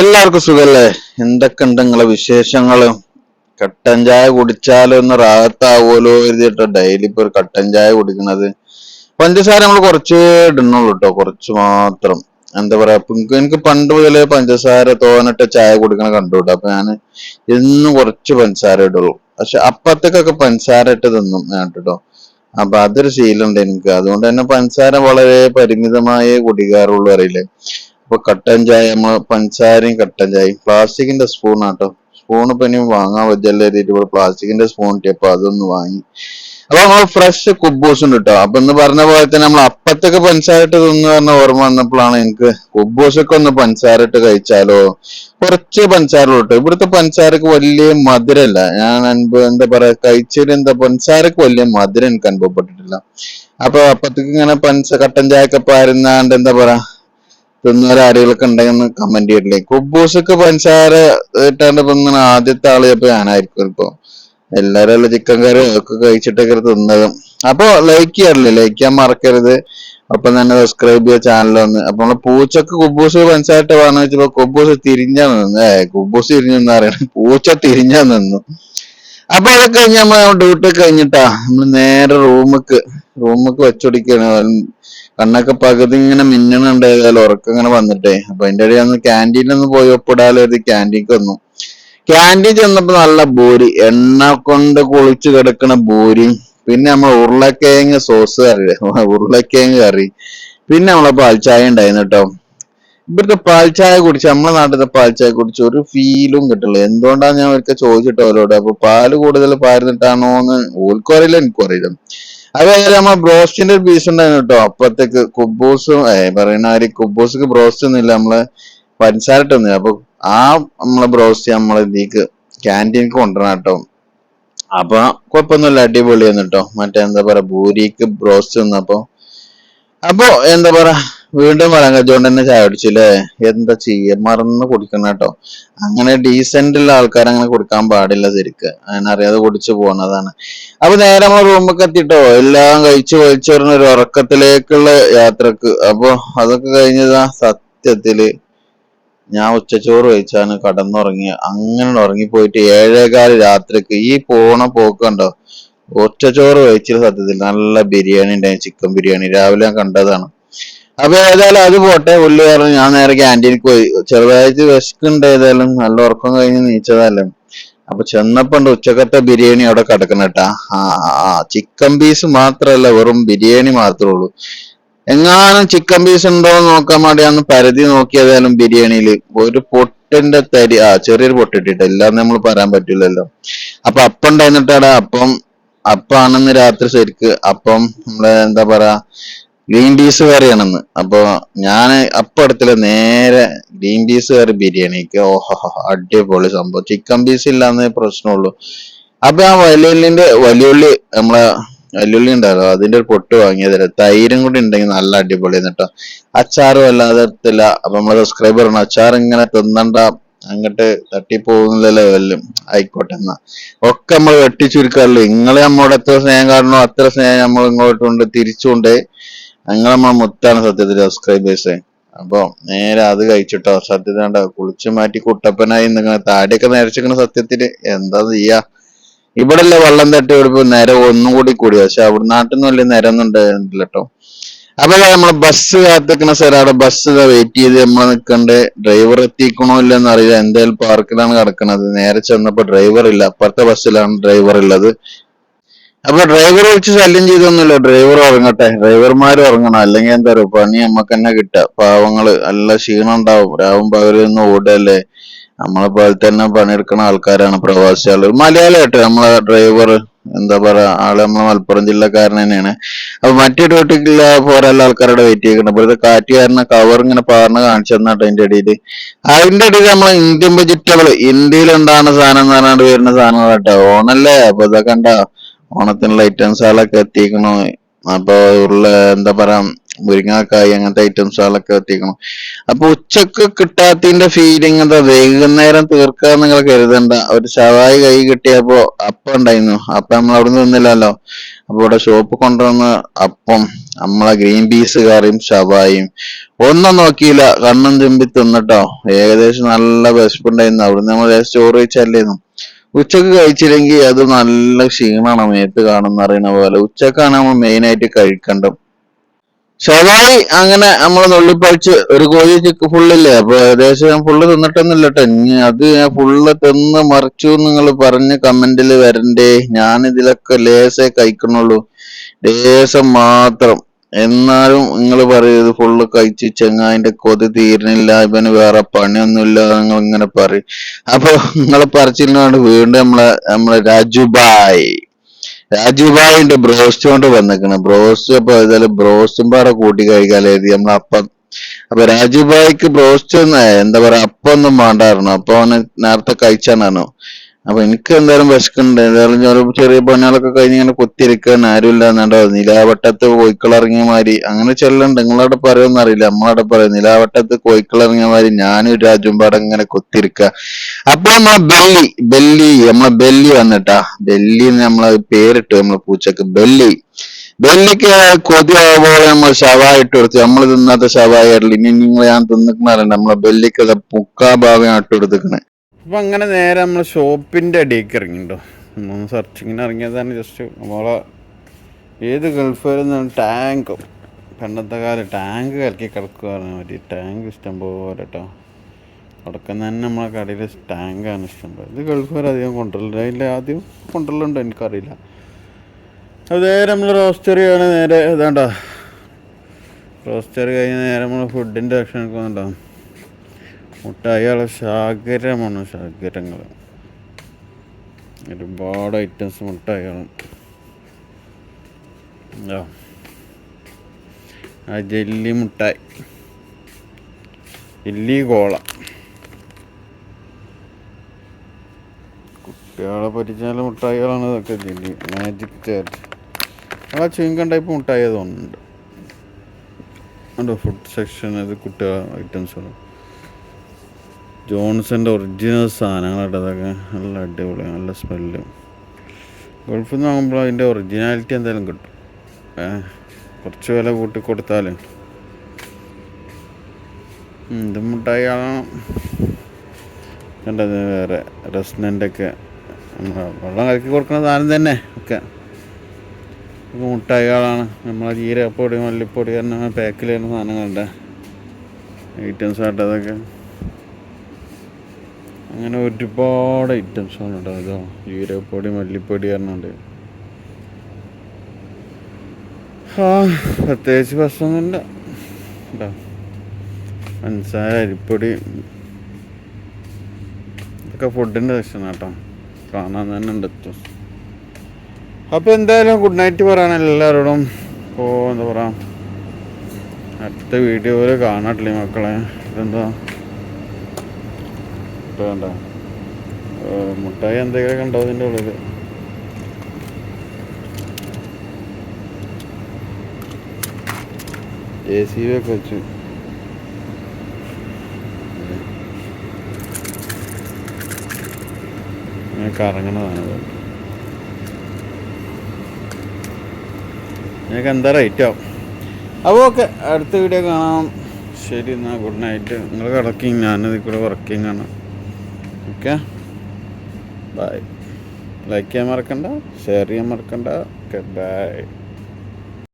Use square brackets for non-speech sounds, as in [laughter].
എല്ലാവർക്കും സുഖല്ലേ? എന്തൊക്കെ ഉണ്ട് നിങ്ങളെ വിശേഷങ്ങൾ? കട്ടൻ ചായ കുടിച്ചാലോ ഒന്ന് റാഹത്താവുമല്ലോ എഴുതിയിട്ട് ഡെയിലി ഇപ്പൊ ഒരു കട്ടൻ ചായ കുടിക്കുന്നത്. പഞ്ചസാര നമ്മൾ കുറച്ചേ ഇടുന്നുള്ളൂ കേട്ടോ കുറച്ച് മാത്രം. എന്താ പറയാ എനിക്ക് പണ്ട് മുതലേ പഞ്ചസാര തോന്നിട്ട് ചായ കുടിക്കണ കണ്ടുട്ടോ അപ്പൊ ഞാൻ എന്നും കുറച്ച് പഞ്ചസാര ഇടുള്ളൂ. പക്ഷെ അപ്പത്തേക്കൊക്കെ പഞ്ചസാര ഇട്ട് തിന്നും ഞാൻ കേട്ടോ അപ്പൊ അതൊരു ശീലമുണ്ട് എനിക്ക്. അതുകൊണ്ട് തന്നെ പഞ്ചസാര വളരെ പരിമിതമായേ കുടിക്കാറുള്ളൂ അറിയില്ലേ? അപ്പൊ കട്ടൻ ചായ നമ്മൾ പഞ്ചസാരയും കട്ടൻ ചായയും പ്ലാസ്റ്റിക്കിന്റെ സ്പൂൺ ആട്ടോ സ്പൂൺ ഇപ്പൊ ഇനി വാങ്ങാൻ പറ്റില്ല രീതിയിൽ പ്ലാസ്റ്റിക്കിന്റെ സ്പൂൺ കിട്ടിയപ്പോ അതൊന്ന് വാങ്ങി. അപ്പൊ നമ്മൾ ഫ്രഷ് കുബൂസ് ഉണ്ട് കേട്ടോ. അപ്പൊ ഇന്ന് പറഞ്ഞ പോലെ തന്നെ നമ്മൾ അപ്പത്തൊക്കെ പഞ്ചസാര ഇട്ട് തിന്നു പറഞ്ഞ ഓർമ്മ വന്നപ്പോഴാണ് എനിക്ക് കുബൂസൊക്കെ ഒന്ന് പഞ്ചസാര ഇട്ട് കഴിച്ചാലോ? കുറച്ച് പഞ്ചസാര കേട്ടോ. ഇവിടുത്തെ പഞ്ചസാരക്ക് വലിയ മധുരല്ല. ഞാൻ അനുഭവം എന്താ പറയാ കഴിച്ചതിൽ എന്താ പഞ്ചസാരക്ക് വലിയ മധുരം എനിക്ക് അനുഭവപ്പെട്ടിട്ടില്ല. അപ്പൊ അപ്പത്തേക്ക് ഇങ്ങനെ പഞ്ച കട്ടൻ ചായക്കെ പാരുന്നാണ്ട് എന്താ പറയാ തിന്നുന്ന ആരെങ്കിലൊക്കെ ഉണ്ടെങ്കിൽ കമന്റ് ചെയ്തില്ലേ കുബൂസൊക്കെ പഞ്ചസാര ഇട്ടാണ്ട് തിന്നണ ആദ്യത്തെ ആൾ ചിലപ്പോ ഞാനായിരിക്കും ഇപ്പൊ. എല്ലാരും ചിക്കൻ കറി ഒക്കെ കഴിച്ചിട്ടൊക്കെ തിന്നത്. അപ്പൊ ലൈക്ക് ചെയ്യാറില്ലേ? ലൈക്ക് ചെയ്യാൻ മറക്കരുത്. ഒപ്പം തന്നെ സബ്സ്ക്രൈബ് ചെയ്യുക ചാനൽ ഒന്ന്. അപ്പൊ നമ്മൾ പൂച്ചക്ക് കുബൂസ് പഞ്ചസാര പറഞ്ഞു വെച്ചപ്പോ കുബൂസ് തിരിഞ്ഞാ നിന്ന്. ഏ കുബൂസ് തിരിഞ്ഞു പറയണ പൂച്ച തിരിഞ്ഞാ നിന്നു. അപ്പൊ അതൊക്കെ കഴിഞ്ഞ് നമ്മൾ ഡ്യൂട്ടി കഴിഞ്ഞിട്ടാ നമ്മൾ നേരെ റൂമിക്ക് റൂമിക്ക് വെച്ചൊടിക്കാണ് കണ്ണൊക്കെ പകുതി ഇങ്ങനെ മിന്നണുണ്ട് ഏതായാലും ഉറക്കം ഇങ്ങനെ വന്നിട്ടേ. അപ്പൊ അതിന്റെ ഇടയിൽ ഒന്ന് ക്യാന്റീനിൽ ഒന്ന് പോയി ഒപ്പിടാലോ ഒരു ക്യാന്റീൻക്ക് വന്നു. ക്യാന്റീൻ ചെന്നപ്പോ നല്ല ബോരി എണ്ണ കൊണ്ട് കുളിച്ചു കിടക്കണ ബോരി പിന്നെ നമ്മൾ ഉരുളക്കിഴങ്ങ് സോസ് കറി [laughs] ഉരുളക്കിഴങ്ങ് കറി. പിന്നെ നമ്മളെ പാൽച്ചായ ഉണ്ടായിരുന്നു കേട്ടോ. ഇവിടുത്തെ പാൽച്ചായ കുടിച്ച് നമ്മളെ നാട്ടിലത്തെ പാൽച്ചായ കുടിച്ച് ഒരു ഫീലും കിട്ടില്ല. എന്തുകൊണ്ടാണ് ഞാൻ ഒരിക്കൽ ചോദിച്ചിട്ടോ അവരോട്? അപ്പൊ പാൽ കൂടുതൽ പാരുന്നിട്ടാണോ എന്ന് ഓൽക്കും അറിയില്ല എനിക്കും അറിയില്ല. അതുപോലെ നമ്മളെ ബ്രോസ്റ്റിന്റെ ഒരു പീസ് ഉണ്ടായിരുന്നു കേട്ടോ. അപ്പത്തേക്ക് കുബൂസും പറയുന്ന മാതിരി കുബൂസ്ക്ക് ബ്രോസ്റ്റ് ഒന്നും ഇല്ല നമ്മൾ പരിസാരട്ടൊന്നുമില്ല അപ്പൊ ആ നമ്മളെ ബ്രോസ്റ്റ് നമ്മളെ ഇതിക്ക് ക്യാന്റീൻ കൊണ്ടുവരണം കേട്ടോ. അപ്പൊ കുഴപ്പമൊന്നുമില്ല. അടിപൊളിയായിരുന്നു കേട്ടോ. മറ്റേ എന്താ പറയാ ഭൂരിക്ക് ബ്രോസ്റ്റ് തിന്നപ്പോ അപ്പൊ എന്താ പറയാ വീണ്ടും കച്ചോണ്ട് തന്നെ ചായ കുടിച്ചു അല്ലേ എന്താ ചെയ്യ? മറന്ന് കുടിക്കണം കേട്ടോ. അങ്ങനെ ഡീസെന്റ് ഉള്ള ആൾക്കാർ അങ്ങനെ കൊടുക്കാൻ പാടില്ല ശരിക്ക്. അങ്ങനെ അറിയാതെ കുടിച്ചു പോണതാണ്. അപ്പൊ നേരെ നമ്മൾ റൂമൊക്കെ എത്തിട്ടോ. എല്ലാം കഴിച്ചു വലിച്ചെറിഞ്ഞ ഒരു ഉറക്കത്തിലേക്കുള്ള യാത്രയ്ക്ക്. അപ്പൊ അതൊക്കെ കഴിഞ്ഞതാ സത്യത്തിൽ ഞാൻ ഉച്ചച്ചോറ് കഴിച്ചാണ് കടന്നുറങ്ങി അങ്ങനെ ഉറങ്ങിപ്പോയിട്ട് ഏഴേകാൽ രാത്രിക്ക് ഈ പോണ പോക്കുണ്ടോ ഉച്ചച്ചോറ് കഴിച്ചത് സത്യത്തിൽ നല്ല ബിരിയാണി ഉണ്ടായി. ചിക്കൻ ബിരിയാണി. രാവിലെ ഞാൻ കണ്ടതാണ്. അപ്പൊ ഏതായാലും അത് പോട്ടെ പുള്ളി പറഞ്ഞു ഞാൻ നേരെ ക്യാന്റീനിൽ പോയി. ചെറുതായിട്ട് വിശക്കുണ്ട് ഏതായാലും. നല്ല ഉറക്കം കഴിഞ്ഞ് നീച്ചതല്ലേ. അപ്പൊ ചെന്നപ്പണ്ട് ഉച്ചക്കത്തെ ബിരിയാണി അവിടെ കിടക്കണ കേട്ടാ. ആ ആ ചിക്കൻ പീസ് മാത്രല്ല വെറും ബിരിയാണി മാത്രമേ ഉള്ളൂ. എങ്ങാനും ചിക്കൻ പീസ് ഉണ്ടോ എന്ന് നോക്കാൻ വേണ്ടി അന്ന് പരതി നോക്കിയതായാലും ബിരിയാണിയിൽ. ഒരു പൊട്ടിന്റെ തരി ആ ചെറിയൊരു പൊട്ടിട്ടിട്ട് എല്ലാം നമ്മൾ പറയാൻ പറ്റില്ലല്ലോ. അപ്പൊ അപ്പം ഉണ്ടായിരുന്നിട്ടാടാ. അപ്പം അപ്പാണെന്ന് രാത്രി ശരിക്ക് അപ്പം നമ്മളെ എന്താ പറയാ ഗ്രീൻ പീസ് കറിയാണെന്ന്. അപ്പൊ ഞാൻ അപ്പൊ എടുത്തില്ല നേരെ ഗ്രീൻ പീസ് കറി ബിരിയാണിക്ക് ഓഹോ അടിപൊളി സംഭവം. ചിക്കൻ പീസ് ഇല്ലാന്നേ പ്രശ്നമുള്ളൂ അപ്പൊ ആ വലിയുള്ളിന്റെ വലിയുള്ളി നമ്മളെ വലിയുള്ളി ഉണ്ടല്ലോ അതിന്റെ ഒരു പൊട്ട് വാങ്ങിയതല്ല. തൈരും കൂടി ഉണ്ടെങ്കിൽ നല്ല അടിപൊളി എന്നിട്ടോ അച്ചാറും അല്ലാതെ എടുത്തില്ല. അപ്പൊ നമ്മളെ സബ്സ്ക്രൈബർ ആണ് അച്ചാർ ഇങ്ങനെ തിന്നണ്ട അങ്ങോട്ട് തട്ടിപ്പോകുന്നില്ലല്ലോ ലെവലിലും ആയിക്കോട്ടെ എന്നാ. ഒക്കെ നമ്മൾ വെട്ടിച്ചുരുക്കാറില്ല. നിങ്ങൾ നമ്മളോട് എത്ര സ്നേഹം കാണണോ അത്ര സ്നേഹം നമ്മൾ ഇങ്ങോട്ടുണ്ട് തിരിച്ചുകൊണ്ട് നിങ്ങൾ നമ്മളെ മുത്താണ് സത്യത്തിൽ സബ്സ്ക്രൈബേഴ്സ് അപ്പൊ നേരെ അത് കഴിച്ചിട്ടോ സത്യത്തിൽ കുളിച്ചു മാറ്റി കുട്ടപ്പനായി നിൽക്കുന്ന താടിയൊക്കെ നരച്ചിക്കണ സത്യത്തിൽ. എന്താ ചെയ്യാ? ഇവിടെ അല്ലേ വെള്ളം തട്ടി ഇവിടെ നേരെ ഒന്നും കൂടി കൂടി. പക്ഷെ അവിടെ നാട്ടിൽ നിന്ന് വലിയ നിരൊന്നും ഉണ്ടായിരുന്നില്ല കേട്ടോ അപ്പൊ നമ്മളെ ബസ് കാത്തിക്കുന്ന സ്ഥലം അവിടെ ബസ് വെയിറ്റ് ചെയ്ത് നമ്മൾ നിൽക്കണ്ട് ഡ്രൈവർ എത്തിക്കണോ ഇല്ലെന്ന് അറിയില്ല. എന്തായാലും പാർക്കിലാണ് കിടക്കണത്. നേരെ ചെന്നപ്പോ ഡ്രൈവർ ഇല്ല. അപ്പുറത്തെ ബസ്സിലാണ് ഡ്രൈവർ ഉള്ളത്. അപ്പൊ ഡ്രൈവർ വിളിച്ച് ശല്യം ചെയ്തൊന്നുമില്ല. ഡ്രൈവർ ഉറങ്ങട്ടെ. ഡ്രൈവർമാർ ഉറങ്ങണം. അല്ലെങ്കിൽ എന്താ പറയുക പണി നമ്മക്ക് തന്നെ കിട്ടുക. പാവങ്ങൾ നല്ല ക്ഷീണം ഉണ്ടാവും. രാവും പകലൊന്നും ഓടല്ലേ നമ്മളെ പോലെ തന്നെ പണിയെടുക്കുന്ന ആൾക്കാരാണ് പ്രവാസികൾ മലയാളി ആട്ടെ നമ്മളെ ഡ്രൈവർ എന്താ പറയാ ആൾ നമ്മളെ മലപ്പുറം ജില്ലക്കാരൻ തന്നെയാണ്. അപ്പൊ മറ്റേ ഡ്യൂട്ടിക്കുള്ള പോരാല്ല ആൾക്കാരുടെ വെയിറ്റ് ചെയ്യണം കാറ്റ് കാരണം കവർ ഇങ്ങനെ പാർന്ന് കാണിച്ചു തന്നാട്ടോ അതിന്റെ ഇടയിൽ അതിന്റെ ഇടയിൽ നമ്മളെ ഇന്ത്യൻ വെജിറ്റബിൾ ഇന്ത്യയിൽ ഉണ്ടാകുന്ന സാധനം എന്ന് പറഞ്ഞാണ്ട് വരുന്ന സാധനങ്ങളാട്ടോ. ഓണല്ലേ? അപ്പൊ ഇതൊക്കെ കണ്ട? ഓണത്തിനുള്ള ഐറ്റംസുകളൊക്കെ എത്തിക്കണു അപ്പൊ ഉള്ള എന്താ പറയാ മുരിങ്ങാക്കായി അങ്ങനത്തെ ഐറ്റംസുകളൊക്കെ എത്തിക്കണം അപ്പൊ ഉച്ചയ്ക്ക് കിട്ടാത്തതിന്റെ ഫീലിംഗ് എന്താ? വൈകുന്നേരം തീർക്കുക നിങ്ങൾ കരുതണ്ട. ഒരു ശവായി കൈ കിട്ടിയപ്പോ അപ്പം ഉണ്ടായിരുന്നു. അപ്പൊ നമ്മൾ അവിടെ നിന്നില്ലല്ലോ അപ്പൊ ഇവിടെ ഷോപ്പ് കൊണ്ടുവന്ന അപ്പം നമ്മളെ ഗ്രീൻ പീസ് കറിയും ശവായും ഒന്നും നോക്കിയില്ല. കണ്ണും തിമ്പി തിന്നിട്ടോ. ഏകദേശം നല്ല വിശപ്പുണ്ടായിരുന്നു. അവിടുന്ന് നമ്മൾ ചോറ് കഴിച്ചല്ലേന്നു ഉച്ചയ്ക്ക് കഴിച്ചില്ലെങ്കിൽ അത് നല്ല ക്ഷീണമാണ് മേത്ത് കാണുന്ന അറിയണ പോലെ. ഉച്ചക്കാണ് നമ്മൾ മെയിൻ ആയിട്ട് കഴിക്കേണ്ടത്. ഷവായി അങ്ങനെ നമ്മൾ നുള്ളിപ്പഴിച്ച് ഒരു കോഴി ചിക്ക് ഫുള്ളില്ലേ അപ്പൊ ഏകദേശം ഞാൻ ഫുള്ള് തിന്നിട്ടൊന്നുമില്ലട്ടെ ഇനി അത് ഞാൻ ഫുള്ള് തിന്ന് മറിച്ചു നിങ്ങൾ പറഞ്ഞ് കമന്റിൽ വരണ്ടേ. ഞാൻ ഇതിലൊക്കെ ലേസേ കഴിക്കണുള്ളൂ. ലേസം മാത്രം. എന്നാലും നിങ്ങൾ പറയും ഫുള്ള് കഴിച്ച് ചെങ്ങായിന്റെ കൊതി തീരണില്ല ഇവന് വേറെ പണിയൊന്നുമില്ല നിങ്ങൾ ഇങ്ങനെ പറയും. അപ്പൊ നിങ്ങളെ പറച്ചിലിനോട് വീണ്ടും നമ്മളെ നമ്മളെ രാജുബായ് രാജുബായിന്റെ ബ്രോസ്റ്റ് കൊണ്ട് വന്നിക്കണ് ബ്രോസ്റ്റ് അപ്പൊ ഏതായാലും ബ്രോസ്റ്റും പാടെ കൂട്ടി കഴിക്കാലേത് നമ്മളെ അപ്പം അപ്പൊ രാജുബായിക്ക് ബ്രോസ്റ്റ് എന്താ പറയാ അപ്പൊന്നും വേണ്ടായിരുന്നു. അപ്പൊ അവന് നേരത്തെ കഴിച്ചാണോ അപ്പൊ എനിക്ക് എന്തായാലും വിശക്കുന്നുണ്ട്. എന്തായാലും ഞാൻ ചെറിയ പണികളൊക്കെ കഴിഞ്ഞ് ഇങ്ങനെ കുത്തിരിക്കാൻ ആരുമില്ല എന്നാണ്ടോ. നിലാവട്ടത്ത് കോയിക്കളിറങ്ങിയ മാതിരി. അങ്ങനെ ചെല്ലുണ്ട്. നിങ്ങളവിടെ പറയുമെന്ന് അറിയില്ല. നമ്മളവിടെ പറയും നിലാവട്ടത്ത് കോയിക്കളിറങ്ങിയ മാതിരി ഞാനും രാജും പാടെ ഇങ്ങനെ കുത്തിരിക്ക അപ്പൊ നമ്മളെ ബെല്ലി ബെല്ലി നമ്മളെ ബെല്ലി വന്നിട്ടാ. ബെല്ലി നമ്മളെ പേരിട്ടു. നമ്മളെ പൂച്ചക്ക് ബെല്ലി. ബെല്ലിക്ക് കൊതിയാവുമ്പോൾ നമ്മൾ ശവായി ഇട്ട് കൊടുത്തു. നമ്മൾ തിന്നാത്ത ശവായി ആയിട്ടില്ല. ഇനി നിങ്ങൾ ഞാൻ തിന്നിക്കണറിയണ്ട നമ്മളെ ബെല്ലിക്ക് മുക്കാ ഭാഗം ഇട്ട് കൊടുത്തിക്കണേ അപ്പം അങ്ങനെ നേരെ നമ്മൾ ഷോപ്പിന്റെ അടിയേക്ക് ഇറങ്ങിയിട്ടോ. നമ്മൾ സെർച്ചിങ്ങിന് ഇറങ്ങിയതാണ് ജസ്റ്റ് നമ്മളെ ഏത് ഗൾഫുകാരെന്നാണ് ടാങ്ക് പണ്ടത്തെ കാലം ടാങ്ക് കലക്കി കിടക്കുകയാണ് മതി ടാങ്ക് ഇഷ്ടം പോലെ കേട്ടോ അടക്കം തന്നെ നമ്മളെ കടയിൽ ടാങ്കാണ് ഇഷ്ടം പോലെ. ഇത് ഗൾഫുകാർ അധികം കൊണ്ടുവരില്ല അതിൽ ആദ്യം കൊണ്ടുവരലുണ്ടോ എനിക്കറിയില്ല. അത് നേരെ നമ്മൾ റോസ്റ്ററിയാണ് നേരെ ഇതാണ്ടോ. റോസ്റ്ററി കഴിഞ്ഞ് നേരെ നമ്മൾ ഫുഡിന്റെ സെക്ഷൻ പോകുന്നുണ്ടോ മുട്ടായികളെ ശാഖരമാണ് ശാഖരങ്ങൾ ഒരുപാട് ഐറ്റംസ് മുട്ടായികളും. അയാളും ആ ജെല്ലി മുട്ടായി. Jelly cola. കുട്ടികളെ പറ്റിച്ചാൽ മുട്ടായികളാണ് ഇതൊക്കെ ജെല്ലി. മാജിക് ചാറ്റ് ആ ചുങ്കൻ ടൈപ്പ് മുട്ടായി തോന്നുന്നുണ്ട് ഫുഡ് സെക്ഷൻ അത് കുട്ടികളെ ഐറ്റംസാണ് ജോൺസന്റെ ഒറിജിനൽ സാധനങ്ങളാണ് അതൊക്കെ നല്ല അടിപൊളി നല്ല സ്മെല്ലും ഗൾഫിൽ നിന്ന് വാങ്ങുമ്പോൾ അതിന്റെ ഒറിജിനാലിറ്റി എന്തായാലും കിട്ടും. കുറച്ച് വില കൂട്ടി കൊടുത്താൽ ഇത് മുട്ടായി കാണാം കണ്ടത് വേറെ റെസ്റ്റോറന്റൊക്കെ വെള്ളം കലക്കി കൊടുക്കുന്ന സാധനം തന്നെ ഒക്കെ. മുട്ടായികളാണ് നമ്മളെ ജീരകപ്പൊടി മല്ലിപ്പൊടി പറഞ്ഞ പാക്കിൽ വരുന്ന സാധനങ്ങളുണ്ട് ഐറ്റംസ് അതൊക്കെ. അങ്ങനെ ഒരുപാട് ഐറ്റംസ് ആണ് കേട്ടോ ജീരകപ്പൊടി മല്ലിപ്പൊടി പറഞ്ഞുണ്ട്. ആ പ്രത്യേകിച്ച് ഭക്ഷണമൊന്നുമില്ല കേട്ടോ പഞ്ചസാര അരിപ്പൊടി. ഇതൊക്കെ ഫുഡിന്റെ സെക്ഷൻ കേട്ടോ കാണാൻ തന്നെ ഉണ്ട് അപ്പോൾ എന്തായാലും ഗുഡ് നൈറ്റ് പറയണം എല്ലാവരോടും ഓ എന്താ പറയുക അടുത്ത വീഡിയോയിൽ കാണാട്ടില്ലേ മക്കളെ. ഇതെന്താ? ഇപ്പൊ വേണ്ട മുട്ടായി എന്തെങ്കിലും കണ്ടോ ഇതിന്റെ ഉള്ളിൽ എ സി ഒക്കെ വെച്ചു. കറങ്ങണതാണ് നിങ്ങൾക്ക് എന്താ റേറ്റ് ആവും? അപ്പോൾ ഓക്കെ അടുത്ത വീഡിയോ കാണാം. ശരി എന്നാൽ ഗുഡ് നൈറ്റ് നിങ്ങൾ കിടക്കി ഞാനതിൽ കൂടെ വർക്കിംഗ് ആണ്. ഓക്കെ ബൈ ലൈക്ക് ചെയ്യാൻ മറക്കണ്ട ഷെയർ ചെയ്യാൻ മറക്കണ്ട. Okay bye